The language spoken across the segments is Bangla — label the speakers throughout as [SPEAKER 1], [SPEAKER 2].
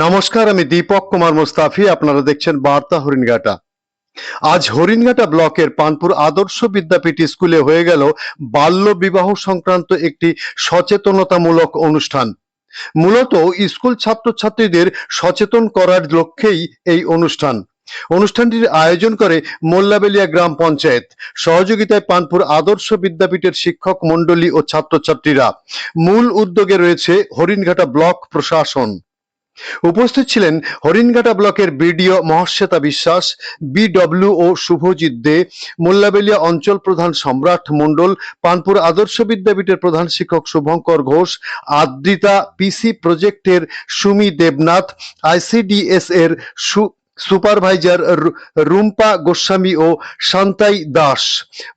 [SPEAKER 1] নমস্কার, আমি দীপক কুমার মুস্তাফি, আপনারা দেখছেন বার্তা হরিণঘাটা। আজ হরিণঘাটা ব্লকের পানপুর আদর্শ বিদ্যাপীঠ স্কুলে হয়ে গেল বাল্য বিবাহ সংক্রান্ত একটি সচেতনতামূলক অনুষ্ঠান। মূলত স্কুল ছাত্রছাত্রীদের সচেতন করার লক্ষ্যেই এই অনুষ্ঠান। অনুষ্ঠানটির আয়োজন করে মোল্লাবেলিয়া গ্রাম পঞ্চায়েত। সহযোগিতায় পানপুর আদর্শ বিদ্যাপীঠের শিক্ষক মণ্ডলী ও ছাত্রছাত্রীরা। মূল উদ্যোগে রয়েছে হরিণঘাটা ব্লক প্রশাসন। উপস্থিত ছিলেন হরিণঘাটা ব্লকের বিডিও মহশ্বেতা বিশ্বাস বিডব্লিউ ও শুভজিৎ দে, মোল্লাবেলিয়া অঞ্চল প্রধান সম্রাট মণ্ডল, পানপুর আদর্শ বিদ্যাপীঠের প্রধান শিক্ষক শুভঙ্কর ঘোষ, আদ্রিতা পিসি প্রজেক্টের সুমি দেবনাথ আইসিডিএস এর সু- সুপারভাইজার রুম্পা গোস্বামী ও শান্তাই দাস।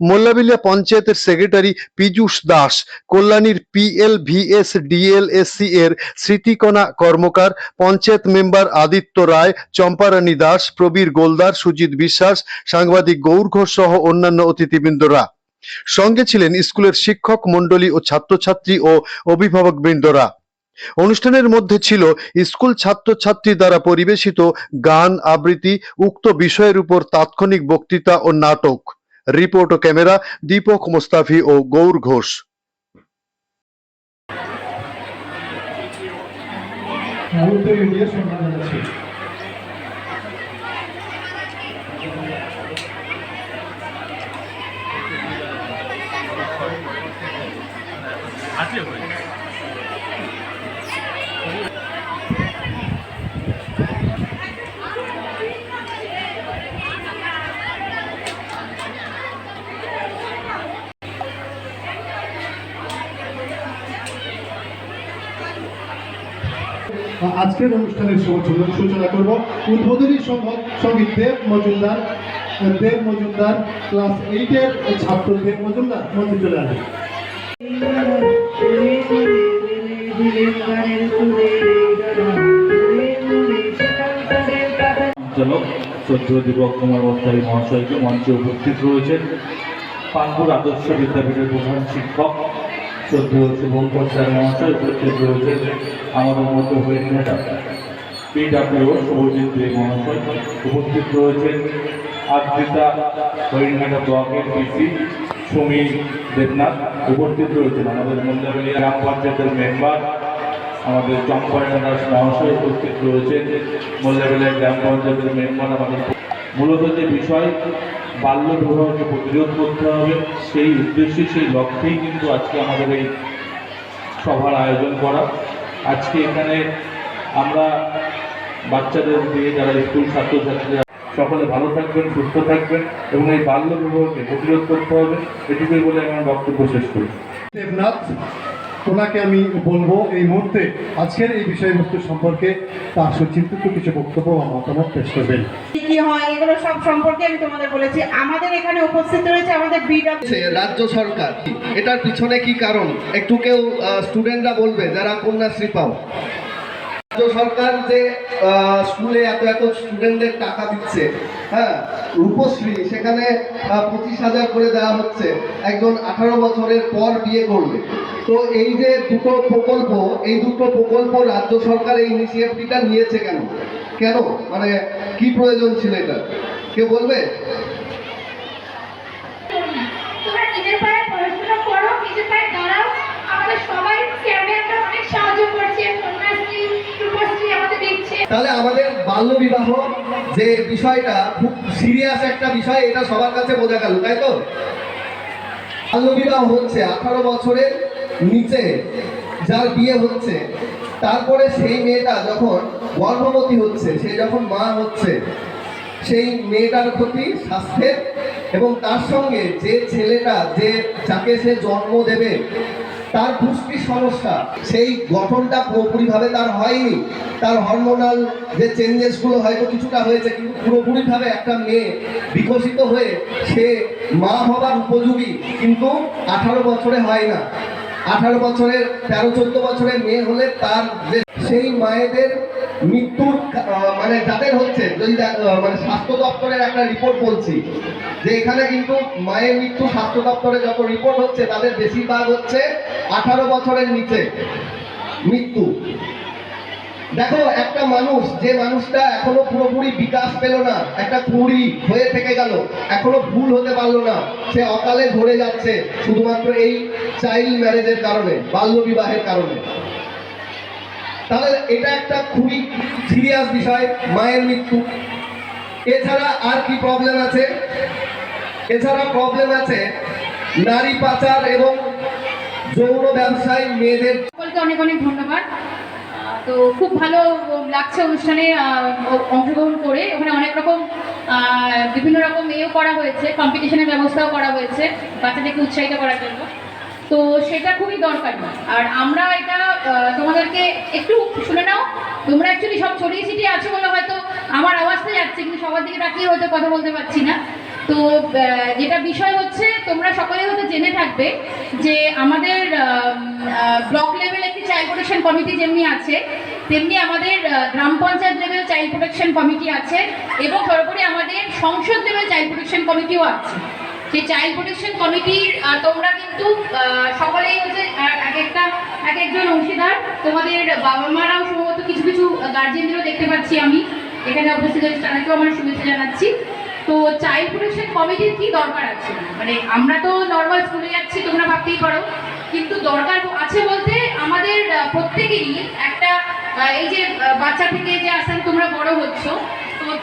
[SPEAKER 1] মোল্লাবেলিয়া পঞ্চায়েতের সেক্রেটারি পীযূষ দাস। কল্যাণীর পিএলভিএস ডিএলএসসি এর স্মৃতিকণা কর্মকার। পঞ্চায়েত মেম্বার আদিত্য রায় চম্পারানী দাস, প্রবীর গোলদার, সুজিত বিশ্বাস, সাংবাদিক গৌর ঘোষ সহ অন্যান্য অতিথিবৃন্দরা। সঙ্গে ছিলেন স্কুলের শিক্ষক মণ্ডলী ও ছাত্রছাত্রী ও অভিভাবক বৃন্দরা অনুষ্ঠানের মধ্যে ছিল স্কুল ছাত্রছাত্রী দ্বারা পরিবেশিত গান আবৃত্তি উক্ত বিষয়ের উপর তাৎক্ষণিক বক্তৃতা ও নাটক। রিপোর্ট ও ক্যামেরা দীপক মোস্তাফি ও গৌর ঘোষ।
[SPEAKER 2] মুহূর্তে আজকের অনুষ্ঠানের সূচনা করব। উদ্বোধনী সঙ্গ- সংগীত দেব মজুমদার দেব মজুমদার, ক্লাস এইটের ছাত্র দেব মজুমদার, মঞ্চে চলে
[SPEAKER 3] অস্থায়ী মহাশয়কে মঞ্চে উপস্থিত রয়েছেন। পানপুর আদর্শ বিদ্যাপীঠের প্রধান শিক্ষক শ্রদ্ধেয় শুভঙ্কর স্যার মহাশয় উপস্থিত রয়েছেন আমাদের মধ্যে হয়ে পিডাব্লিউ শুভজিৎ দে মহাশয় উপস্থিত রয়েছেন। আদ্রিতা হরিণঘাটা ব্লকের পিসি সুমিত দেবনাথ উপস্থিত রয়েছেন। আমাদের মন্দাবেলিয়া গ্রাম পঞ্চায়েতের মেম্বার, আমাদের চম্পায়না দাস মহাশয় উপস্থিত রয়েছেন। মোল্লাবেলা গ্রাম পঞ্চায়েতের মেম্বার, আমাদের মূলত যে বিষয় বাল্য বিবাহকে প্রতিরোধ করতে হবে। সেই উদ্দেশ্যে, সেই লক্ষ্যেই কিন্তু আজকে আমাদের এই সভার আয়োজন করা। আজকে এখানে আমরা বাচ্চাদের দিয়ে যারা স্কুল ছাত্রছাত্রীরা সকলে ভালো থাকবেন, সুস্থ থাকবেন এবং এই বাল্য বিবাহকে প্রতিরোধ করতে হবে। এটুকুই বলে আমি আমার বক্তব্য শেষ করি
[SPEAKER 2] দেবনাথ ওনাকে আমি বলব এই মুহূর্তে আজকের এই বিষয়বস্তু সম্পর্কে তার সুচিন্তিত কিছু বক্তব্য বা মতামত পেশ করবেন।
[SPEAKER 4] কি হয় এগুলো সব সম্পর্কে আমি তোমাদের বলেছি। আমাদের এখানে উপস্থিত রয়েছে আমাদের
[SPEAKER 5] রাজ্য সরকার। এটার পিছনে কি কারণ? একটু কেউ স্টুডেন্টরা বলবে যারা কন্যাশ্রী পাও। রাজ্য সরকার যে স্কুলে এত এত স্টুডেন্টদের টাকা দিচ্ছে হ্যাঁ? রূপশ্রী, সেখানে পঁচিশ হাজার করে দেওয়া হচ্ছে। একজন আঠারো বছরের পর বিয়ে করলে তো এই যে দুটো প্রকল্প, এই দুটো প্রকল্প রাজ্য সরকার এই ইনিশিয়েটিভটা নিয়েছে কেন? কেন? মানে কি প্রয়োজন ছিল এটা কেউ বলবে? তাহলে আমাদের বাল্য বিবাহ যে বিষয়টা খুব সিরিয়াস একটা বিষয়, এটা সবার কাছে বোঝা গেল, তাই তো? বাল্য বিবাহ হচ্ছে আঠারো বছরের নিচে যার বিয়ে হচ্ছে। তারপরে সেই মেয়েটা যখন গর্ভবতী হচ্ছে, সে যখন মা হচ্ছে, সেই মেয়েটার প্রতি স্বাস্থ্যের এবং তার সঙ্গে যে ছেলেটা, যে যাকে সে জন্ম দেবে তার পুষ্টির সমস্যা, সেই গঠনটা পুরোপুরিভাবে তার হয়নি। তার হরমোনাল যে চেঞ্জেসগুলো হয়তো কিছুটা হয়েছে, কিন্তু পুরোপুরিভাবে একটা মেয়ে বিকশিত হয়ে সে মা হবার উপযোগী, কিন্তু আঠারো বছরে হয় না। আঠারো বছরের, তেরো, চোদ্দ বছরের মেয়ে হলে তার যে সেই মায়েদের মৃত্যুর মানে যাদের হচ্ছে, যদি মানে স্বাস্থ্য দপ্তরের একটা রিপোর্ট বলছি, যে এখানে কিন্তু মায়ের মৃত্যু স্বাস্থ্য দপ্তরে যত রিপোর্ট হচ্ছে, তাদের বেশিরভাগ হচ্ছে আঠারো বছরের নিচে মৃত্যু। দেখো, একটা মানুষ, যে মানুষটা এখনও পুরোপুরি বিকাশ পেল না, একটা কুড়ি হয়ে থেকে গেল, এখনও ভুল হতে পারল না, সে অকালে ধরে যাচ্ছে, শুধুমাত্র এই চাইল্ড ম্যারেজের কারণে, বাল্য বিবাহের কারণে। তাহলে এটা একটা খুবই সিরিয়াস বিষয়, মায়ের মৃত্যু। এছাড়া আর কি প্রবলেম আছে? এছাড়া প্রবলেম আছে নারী পাচার এবং যৌন ব্যবসায় মেয়েদের
[SPEAKER 6] সকলকে অনেক অনেক ধন্যবাদ। তো খুব ভালো লাগছে অনুষ্ঠানে অংশগ্রহণ করে। ওখানে অনেক রকম বিভিন্ন রকম এও করা হয়েছে কম্পিটিশনের ব্যবস্থাও করা হয়েছে বাচ্চাদেরকে উৎসাহিত করার জন্য। তো সেটা খুবই দরকার আর আমরা এটা তোমাদেরকে একটু শুনে নাও। তোমরা অ্যাকচুয়ালি সব ছড়িয়ে ছিটিয়ে আছো বলে হয়তো আমার আওয়াজটা যাচ্ছে, কিন্তু সবার দিকে তাকিয়ে হয়তো কথা বলতে পারছি না। তো যেটা বিষয় হচ্ছে, তোমরা সকলে হয়তো জেনে থাকবে যে আমাদের ব্লক লেভেল একটি চাইল্ড প্রোটেকশন কমিটি যেমনি আছে, তেমনি আমাদের গ্রাম panchayat level child protection committee আছে, এবং সর্বোপরি আমাদের সংসদ লেভেল চাইল্ড প্রোটেকশন কমিটিও আছে। সেই চাইল্ড প্রোটেকশন কমিটির তোমরা কিন্তু সকলেই হচ্ছে এক একটা, এক একজন অংশীদার। তোমাদের বাবা মারাও সম্ভবত কিছু কিছু গার্জেনদেরও দেখতে পাচ্ছি আমি। এখানে উপস্থিত হয়েছে তাদেরকেও আমার শুভেচ্ছা জানাচ্ছি। তো চাইল্ড প্রোটেকশন কমিটির কি দরকার আছে? মানে আমরা তো নর্মাল স্কুলে যাচ্ছি, তোমরা ভাবতেই পারো। কিন্তু দরকার আছে বলতে আমাদের প্রত্যেকেরই একটা এই যে বাচ্চা থেকে যে আসান তোমরা বড় হচ্ছ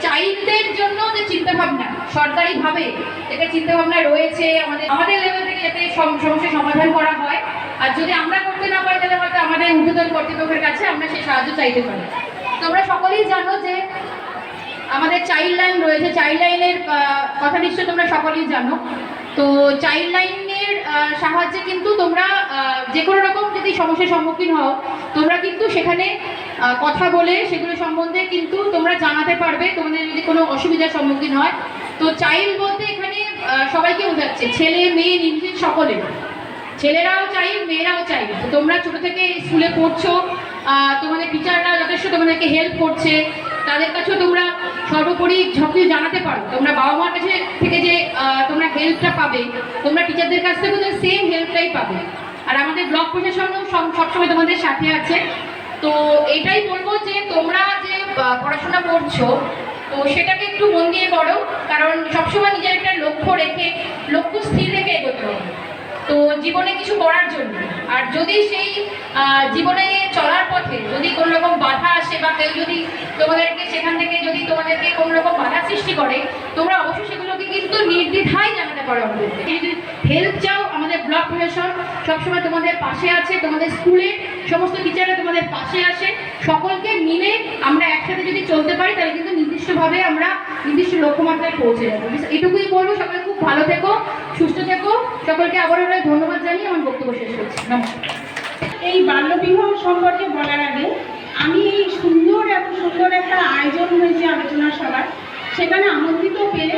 [SPEAKER 6] চাইল্ডদের জন্য যে চিন্তা ভাবনা সরকারিভাবে এটা চিন্তা ভাবনা রয়েছে আমাদের আমাদের লেভেল থেকে যাতে সম- সমস্যার সমাধান করা হয়। আর যদি আমরা করতে না পারি, তাহলে হয়তো আমাদের ঊর্ধ্বতন কর্তৃপক্ষের কাছে আমরা সেই সাহায্য চাইতে পারি। তোমরা সকলেই জানো যে আমাদের চাইল্ড লাইন রয়েছে। চাইল্ড লাইনের কথা নিশ্চয় তোমরা সকলেই জানো। তো চাইল্ড লাইনের সাহায্যে কিন্তু তোমরা যে কোনো রকম যদি সমস্যার সম্মুখীন হও, তোমরা কিন্তু সেখানে কথা বলে সেগুলো সম্বন্ধে কিন্তু তোমরা জানাতে পারবে। তোমাদের যদি কোনো অসুবিধার সম্মুখীন হয়, তো চাইল্ড বলতে এখানে সবাইকে বোঝাচ্ছে। ছেলে, মেয়ে, নির্বিশেষে সকলে। ছেলেরাও চাই মেয়েরাও চাই তোমরা ছোট থেকে স্কুলে পড়ছো তোমাদের টিচাররা যথেষ্ট তোমাদেরকে হেল্প করছে। তাদের কাছেও তোমরা সর্বোপরি সব কিছু জানাতে পারো। তোমরা বাবা মার কাছে থেকে যে তোমরা হেল্পটা পাবে, তোমরা টিচারদের কাছ থেকেও সেম হেল্পটাই পাবে। আর আমাদের ব্লক প্রশাসনও সব- সবসময় তোমাদের সাথে আছে। তো এটাই বলব যে, তোমরা যে পড়াশোনা করছ, তো সেটাকে একটু মন দিয়ে করো। কারণ সবসময় নিজের একটা লক্ষ্য রেখে, লক্ষ্য স্থির রেখে এগোতে হবে। তো জীবনে কিছু করার জন্য। আর যদি সেই জীবনে চলার পথে যদি কোনো রকম বাধা আসে বা কেউ যদি তোমাদেরকে সেখান থেকে যদি তোমাদেরকে কোনো রকম বাধা সৃষ্টি করে, তোমরা অবশ্যই সেগুলোকে কিন্তু নির্দ্বিধায় জানাতে পারো আমাদেরকে যদি হেল্প চাও, আমাদের ব্লক প্রশাসন সবসময় তোমাদের পাশে আছে, তোমাদের স্কুলে সমস্ত টিচাররা তোমাদের পাশে আসে সকলকে মিলে আমরা একসাথে যদি চলতে পারি, তাহলে কিন্তু নির্দিষ্টভাবে আমরা নির্দিষ্ট লক্ষ্যমাত্রায় পৌঁছে যাব। এটুকুই বলব, সকলে খুব ভালো থেকো, সুস্থ থেকো। সকলকে অনেক ধন্যবাদ জানিয়ে আমার বক্তব্য শেষ করছি। নমস্কার।
[SPEAKER 4] এই বাল্যবিবাহ সম্পর্কে বলার আগে, আমি এই সুন্দর এত সুন্দর একটা আয়োজন হয়েছে আলোচনা সভার। সেখানে আমন্ত্রিত পেয়ে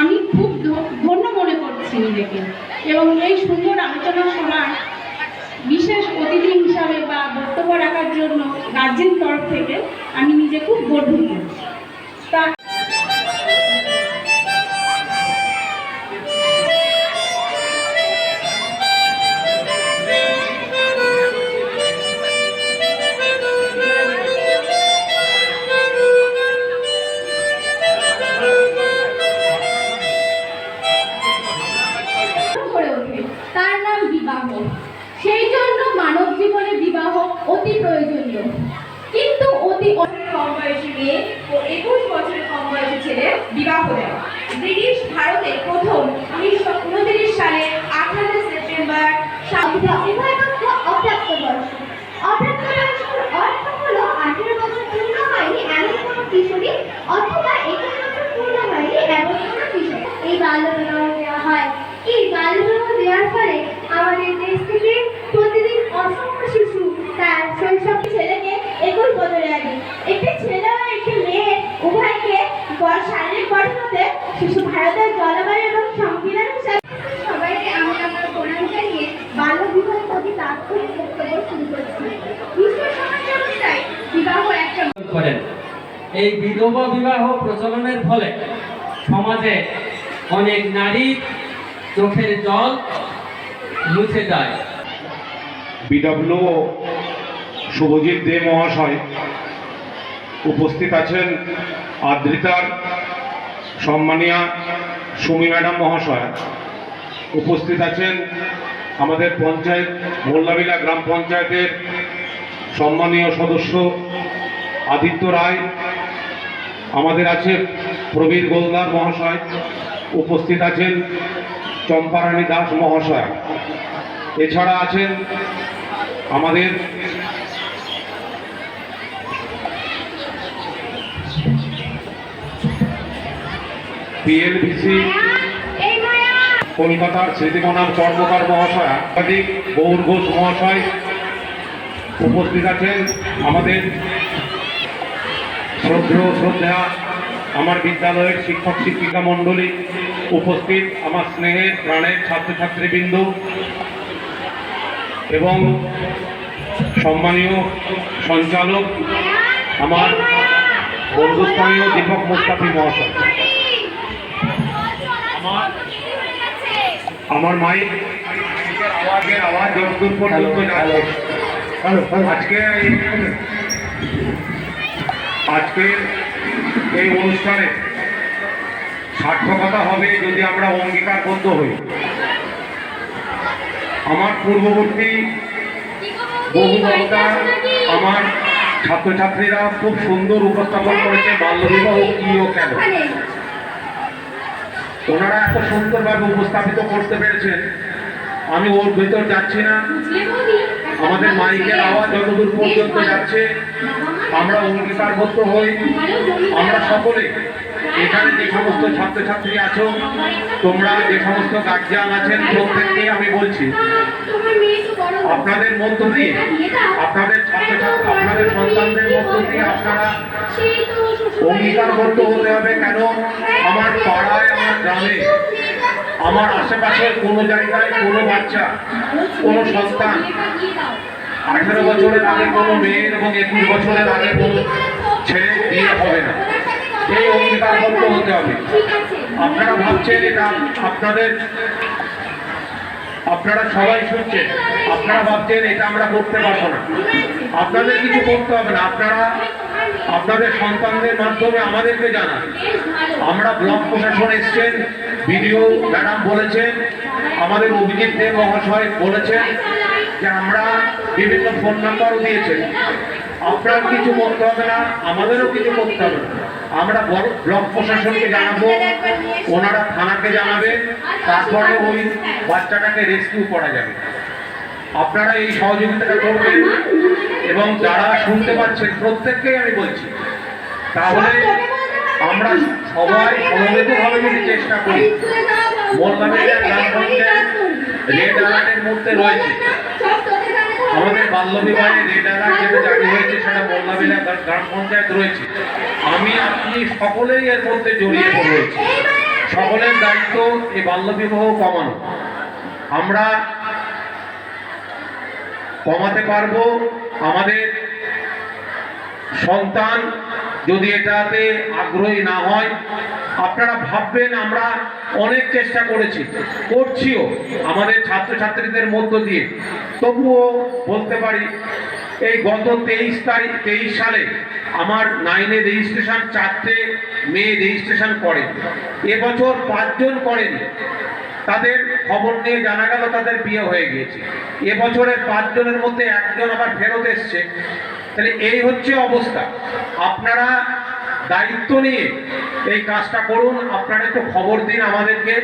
[SPEAKER 4] আমি খুব ধন্য মনে করছি নিজেকে। এবং এই সুন্দর আলোচনা সভায় বিশেষ অতিথি হিসাবে বা বক্তব্য রাখার জন্য গার্জেন তরফ থেকে আমি নিজে খুব গর্বিত।
[SPEAKER 6] অতি
[SPEAKER 7] কম বয়সী মেয়ে ও একুশ বছরের কম বয়সী ছেলে বিবাহ দেয় ব্রিটিশ ভারতে প্রথম উনিশশো উনত্রিশ সালে আঠারো সেপ্টেম্বর
[SPEAKER 8] অথবা উভয় পক্ষ অপ্রাপ্ত বয়স্ক অপ্রাপ্ত বয়স্কর অর্থ হলো বছর পূর্ণ এমন কোনো কিশোরী এমন কোনো এই বাল্য বিবাহ দেওয়া হয়। এই বাল্য বিবাহ দেওয়ার ফলে আমাদের দেশ থেকে প্রতিদিন অসংখ্য শিশু তার শৈশব ছেলেকে একুশ বছরে আগে একটি ছেলে ও একটি মেয়ে উভয়কে গ- শারীরিক গঠনতে শিশু ভারতের জলবায়ু এবং সংবিধান হিসাবে সবাইকে আমি আমার প্রণাম জানিয়ে বাল্য বিবাহের প্রতি তাৎক্ষণিক বক্তব্য শুরু করছি বিশ্ব সমাজ ব্যবস্থায় বিবাহ একটা
[SPEAKER 9] করেন এই বিধবা বিবাহ প্রচলনের ফলে সমাজে অনেক নারী চোখের জল মুছে যায়।
[SPEAKER 10] বিডব্লিউ শুভজিৎ দে মহাশয় উপস্থিত আছেন আদ্রিতার সম্মানিয়া সুমি ম্যাডাম মহাশয়। উপস্থিত আছেন আমাদের পঞ্চায়েত মোল্লাবিলা গ্রাম পঞ্চায়েতের সম্মানীয় সদস্য আদিত্য রায় আমাদের আছে প্রবীর গোলদার মহাশয়, উপস্থিত আছেন চম্পারানী দাস মহাশয়। এছাড়া আছেন আমাদের পিএলভিসি কলকাতার স্মৃতিমনাম কর্মকার মহাশয় একাধিক গৌর ঘোষ মহাশয় উপস্থিত আছেন আমাদের শ্রদ্ধেয় শ্রদ্ধা আমার বিদ্যালয়ের শিক্ষক শিক্ষিকা মণ্ডলী উপস্থিত আমার স্নেহের প্রাণের ছাত্রছাত্রীবৃন্দ এবং সম্মানীয় সঞ্চালক আমার বন্ধুস্থানীয় দীপক মুস্তাফি মহাশয়। আমার আমার মাইক আওয়াজের আওয়াজ যতদূর পর্যন্ত যাচ্ছে। আজকে এই- আজকে এই অনুষ্ঠানে সার্থকতা হবে যদি আমরা অঙ্গীকারবদ্ধ হই। আমার পূর্ববর্তী বহু বক্তা আমার ছাত্রছাত্রীরা খুব সুন্দর উপস্থাপন করেছে বাল্যবিবাহ কি ও কেন। ওনারা এত সুন্দরভাবে উপস্থাপিত করতে পেরেছেন, আমি ওর ভেতর যাচ্ছি না। আমাদের মাইকের আওয়াজ যতদূর পর্যন্ত যাচ্ছে, আমরা অঙ্গীকারবদ্ধ হই। আমরা সকলে এখানে যে সমস্ত ছাত্রছাত্রী আছো, তোমরা যে সমস্ত গার্জিয়ান আছেন, প্রত্যেককে আমি বলছি, আপনাদের মধ্য দিয়ে, আপনাদের ছাত্রছাত্রী, আপনাদের সন্তানদের মধ্য দিয়ে আপনারা অঙ্গীকারবদ্ধ হতে হবে। কেন? আমার পাড়ায়, আমার গ্রামে আমার আশেপাশের কোনো জায়গায় কোনো বাচ্চা, কোনো সন্তান, আঠেরো বছরের আগে কোনো মেয়ের এবং একুশ বছরের আগে কোনো ছেলে বিয়ে হবে না। এই অঙ্গীকারবদ্ধ হতে হবে। আপনারা ভাবছেন এটা আপনাদের, আপনারা সবাই শুনছেন, আপনারা ভাবছেন এটা আমরা করতে পারব না। আপনাদের কিছু করতে হবে না। আপনারা আপনাদের সন্তানদের মাধ্যমে আমাদেরকে জানান। আমরা ব্লক প্রশাসন এসছেন বিডিও ম্যাডাম বলেছেন, আমাদের অভিজিৎ মহাশয় বলেছেন যে আমরা বিভিন্ন ফোন নাম্বারও দিয়েছেন। আপনার কিছু করতে হবে না, আমাদেরও কিছু করতে হবে না। আমরা বড় ব্লক প্রশাসনকে জানাব, ওনারা থানাকে জানাবে, তারপরে ওই বাচ্চাটাকে রেস্কিউ করা যাবে। আপনারা এই সহযোগিতাটা করবেন এবং যারা শুনতে পাচ্ছেন, প্রত্যেককেই আমি বলছি, তাহলে আমরা সবাই চেষ্টা করি গ্রাম রেড মধ্যে রয়েছে। আমাদের রেড যেটা হয়েছে, সেটা গ্রাম পঞ্চায়েত রয়েছে। আমি আপনি সকলেই এর মধ্যে জড়িয়ে পড়েছি সকলের দায়িত্ব এই বাল্যবিবাহ কমানো। আমরা কমাতে পারব আমাদের সন্তান যদি এটাতে আগ্রহী না হয়, আপনারা ভাববেন আমরা অনেক চেষ্টা করেছি, করছিও আমাদের ছাত্রছাত্রীদের মধ্য দিয়ে। তবুও বলতে পারি, এই গত তেইশ তারিখ, তেইশ সালে আমার নাইনে রেজিস্ট্রেশন চারটে মেয়ে রেজিস্ট্রেশন করে। এবছর পাঁচজন করেনি। তাদের খবর নিয়ে জানা গেল তাদের বিয়ে হয়ে গিয়েছে। এবছরের পাঁচজনের মধ্যে একজন আবার ফেরত এসছে। তাহলে এই হচ্ছে অবস্থা। আপনারা দায়িত্ব নিয়ে এই কাজটা করুন। আপনারা একটু খবর দিন আমাদেরকে।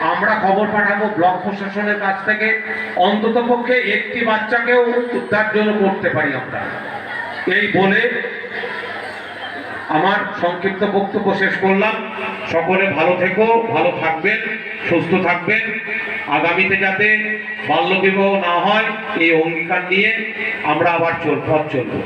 [SPEAKER 10] আমরা খবর পাঠাবো ব্লক প্রশাসনের কাছ থেকে। অন্তত পক্ষে একটি বাচ্চাকেও উদ্ধার জন্য করতে পারি আমরা। এই বলে আমার সংক্ষিপ্ত বক্তব্য শেষ করলাম। সকলে ভালো থেকো, ভালো থাকবেন, সুস্থ থাকবেন। আগামীতে যাতে বাল্যবিবাহ না হয়, এই অঙ্গীকার নিয়ে আমরা আবার চল পথ চলবো।